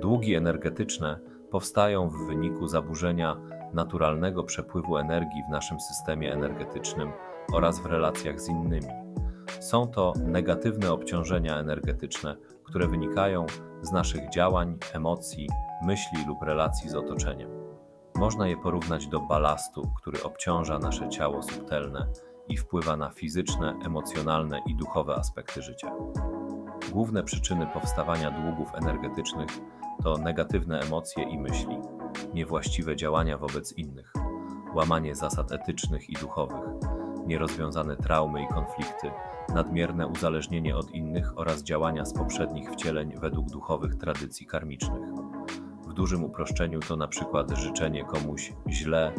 Długi energetyczne powstają w wyniku zaburzenia naturalnego przepływu energii w naszym systemie energetycznym oraz w relacjach z innymi. Są to negatywne obciążenia energetyczne, które wynikają z naszych działań, emocji, myśli lub relacji z otoczeniem. Można je porównać do balastu, który obciąża nasze ciało subtelne i wpływa na fizyczne, emocjonalne i duchowe aspekty życia. Główne przyczyny powstawania długów energetycznych to negatywne emocje i myśli, niewłaściwe działania wobec innych, łamanie zasad etycznych i duchowych, nierozwiązane traumy i konflikty, nadmierne uzależnienie od innych oraz działania z poprzednich wcieleń według duchowych tradycji karmicznych. W dużym uproszczeniu to na przykład życzenie komuś źle,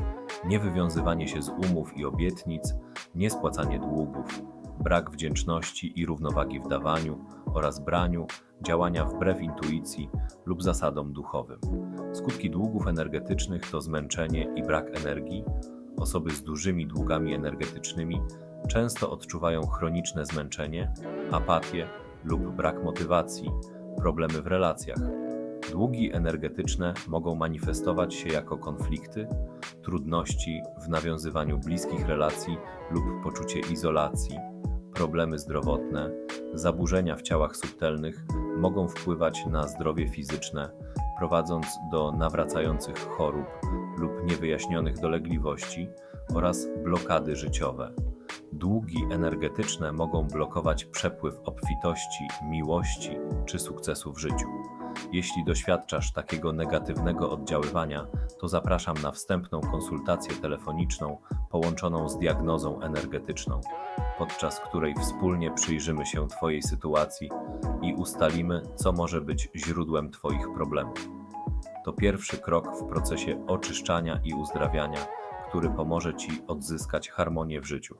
niewywiązywanie się z umów i obietnic, niespłacanie długów, brak wdzięczności i równowagi w dawaniu oraz braniu, działania wbrew intuicji lub zasadom duchowym. Skutki długów energetycznych to zmęczenie i brak energii. Osoby z dużymi długami energetycznymi często odczuwają chroniczne zmęczenie, apatię lub brak motywacji, problemy w relacjach. Długi energetyczne mogą manifestować się jako konflikty, trudności w nawiązywaniu bliskich relacji lub poczucie izolacji, problemy zdrowotne, zaburzenia w ciałach subtelnych mogą wpływać na zdrowie fizyczne, prowadząc do nawracających chorób lub niewyjaśnionych dolegliwości oraz blokady życiowe. Długi energetyczne mogą blokować przepływ obfitości, miłości czy sukcesu w życiu. Jeśli doświadczasz takiego negatywnego oddziaływania, to zapraszam na wstępną konsultację telefoniczną połączoną z diagnozą energetyczną, podczas której wspólnie przyjrzymy się Twojej sytuacji i ustalimy, co może być źródłem Twoich problemów. To pierwszy krok w procesie oczyszczania i uzdrawiania, który pomoże Ci odzyskać harmonię w życiu.